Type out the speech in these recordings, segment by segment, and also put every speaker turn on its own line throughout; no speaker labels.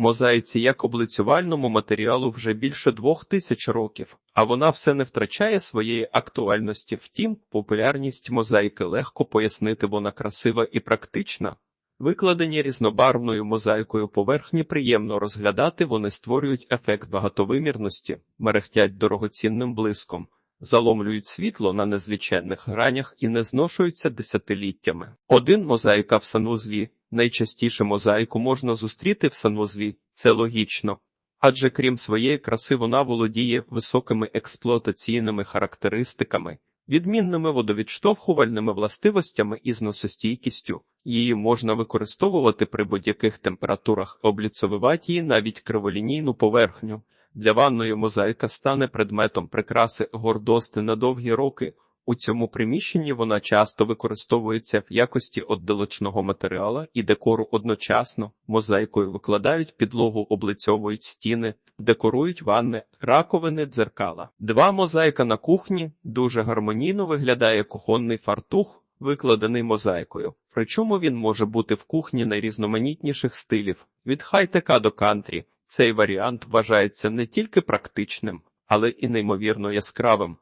Мозаїці як облицювальному матеріалу вже більше двох тисяч років, а вона все не втрачає своєї актуальності. Втім, популярність мозаїки легко пояснити, вона красива і практична. Викладені різнобарвною мозаїкою поверхні приємно розглядати, вони створюють ефект багатовимірності, мерехтять дорогоцінним блиском, заломлюють світло на незліченних гранях і не зношуються десятиліттями. Один мозаїка в санузлі. Найчастіше мозаїку можна зустріти в санвузлі, це логічно. Адже крім своєї краси вона володіє високими експлуатаційними характеристиками, відмінними водовідштовхувальними властивостями і зносостійкістю. Її можна використовувати при будь-яких температурах, обліцовувати її навіть криволінійну поверхню. Для ванної мозаїка стане предметом прикраси гордости на довгі роки. У цьому приміщенні вона часто використовується в якості отдалочного матеріала і декору одночасно. Мозаїкою викладають підлогу, облицьовують стіни, декорують ванни, раковини, дзеркала. Два мозаїка на кухні дуже гармонійно виглядає кухонний фартух, викладений мозаїкою. Причому він може бути в кухні найрізноманітніших стилів від хай-тека до кантрі. Цей варіант вважається не тільки практичним, але і неймовірно яскравим.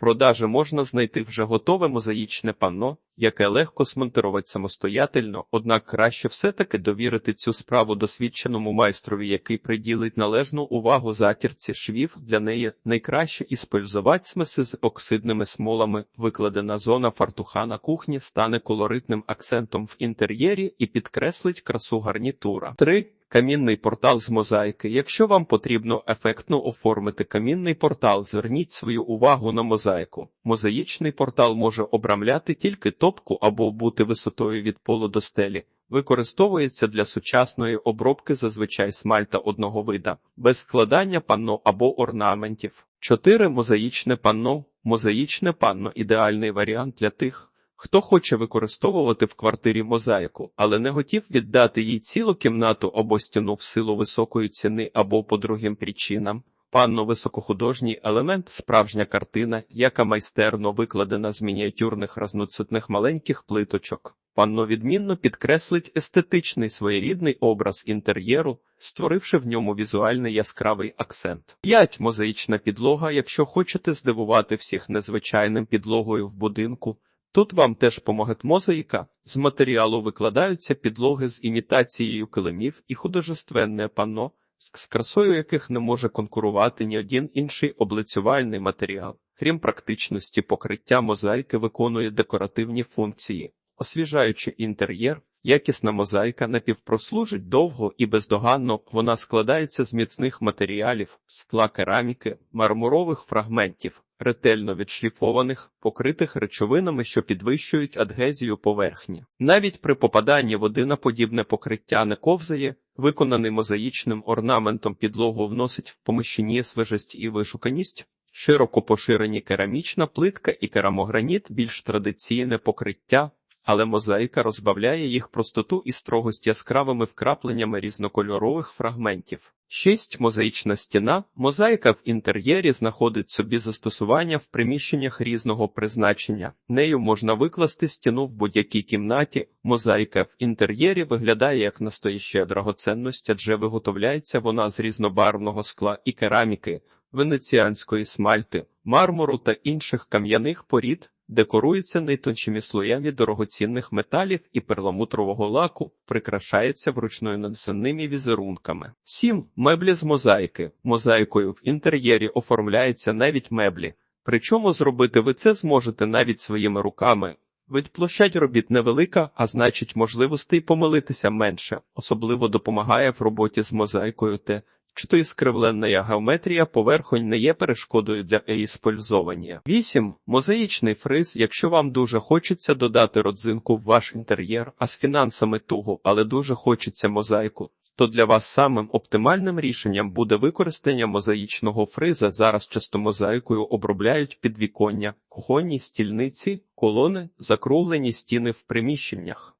Продажі можна знайти вже готове мозаїчне панно, яке легко смонтувати самостоятельно, однак краще все-таки довірити цю справу досвідченому майстрові, який приділить належну увагу затірці швів. Для неї найкраще іспользувати смеси з оксидними смолами. Викладена зона фартуха на кухні стане колоритним акцентом в інтер'єрі і підкреслить красу гарнітура. 3. Камінний портал з мозаїки. Якщо вам потрібно ефектно оформити камінний портал, зверніть свою увагу на мозаїку. Мозаїчний портал може обрамляти тільки топку або бути висотою від полу до стелі. Використовується для сучасної обробки зазвичай смальта одного вида, без складання панно або орнаментів. 4. Мозаїчне панно. Мозаїчне панно ідеальний варіант для тих, Хто хоче використовувати в квартирі мозаїку, але не готів віддати їй цілу кімнату або стіну в силу високої ціни або по другим причинам. Панно високохудожній елемент, справжня картина, яка майстерно викладена з мініатюрних разноцвітних маленьких плиточок. Панно відмінно підкреслить естетичний своєрідний образ інтер'єру, створивши в ньому візуальний яскравий акцент. 5. Мозаїчна підлога. Якщо хочете здивувати всіх незвичайним підлогою в будинку. Тут вам теж помогет мозаїка. З матеріалу викладаються підлоги з імітацією килимів і художественне панно, з красою яких не може конкурувати ні один інший облицювальний матеріал. Крім практичності, покриття мозаїки виконує декоративні функції, освіжаючи інтер'єр. Якісна мозаїка напівпрослужить довго і бездоганно, вона складається з міцних матеріалів, скла кераміки, мармурових фрагментів, ретельно відшліфованих, покритих речовинами, що підвищують адгезію поверхні. Навіть при попаданні води на подібне покриття не ковзає, виконаний мозаїчним орнаментом підлогу вносить в поміщенні свежесть і вишуканість. Широко поширені керамічна плитка і керамограніт більш традиційне покриття але мозаїка розбавляє їх простоту і строгость яскравими вкрапленнями різнокольорових фрагментів. 6. Мозаїчна стіна. Мозаїка в інтер'єрі знаходить собі застосування в приміщеннях різного призначення. Нею можна викласти стіну в будь-якій кімнаті. Мозаїка в інтер'єрі виглядає як настояща драгоценність, адже виготовляється вона з різнобарвного скла і кераміки, венеціанської смальти, мармуру та інших кам'яних порід. Декорується найтоншими слоями дорогоцінних металів і перламутрового лаку, прикрашається вручною нанесеними візерунками. 7. меблі з мозаїки. Мозаїкою в інтер'єрі оформляються навіть меблі. Причому зробити ви це зможете навіть своїми руками. Ведь площадь робіт невелика, а значить можливостей помилитися менше, особливо допомагає в роботі з мозаїкою те, чи то іскривленна геометрія поверхонь не є перешкодою для іспользовання. 8. Мозаїчний фриз, якщо вам дуже хочеться додати родзинку в ваш інтер'єр, а з фінансами туго, але дуже хочеться мозаїку, то для вас самим оптимальним рішенням буде використання мозаїчного фриза. Зараз часто мозаїкою обробляють підвіконня, кухонні стільниці, колони, закруглені стіни в приміщеннях.